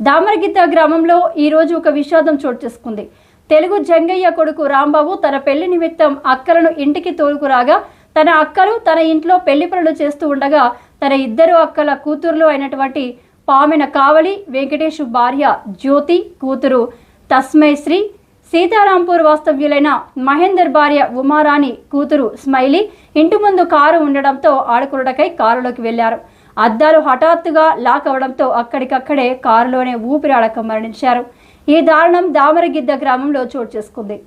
దామరగిద్ద గ్రామంలో ఈరోజు ఒక విషాదం చోటు చేసుకుంది. తెలుగు జంగయ్య కొడుకు రాంబాబు తన పెళ్ళి నిమిత్తం అక్కలను ఇంటికి తోలుకురాగా తన అక్కలు తన ఇంట్లో పెళ్ళి పనులు చేస్తూ ఉండగా తన ఇద్దరు అక్కల కూతుర్లు అయినటువంటి పామెన కావలి వెంకటేష్ భార్య జ్యోతి కూతురు తస్మైశ్రీ సీతారాంపూర్ వాస్తవ్యులైన మహేందర్ భార్య ఉమారాణి కూతురు స్మైలీ ఇంటి ముందు కారు ఉండడంతో ఆడుకురుడకై కారులోకి వెళ్ళారు. అద్దాలు హఠాత్తుగా లాక్ అవడంతో అక్కడికక్కడే కారులోనే ఊపిరాడక మరణించారు. ఈ దారుణం దామరగిద్ద గ్రామంలో చోటు చేసుకుంది.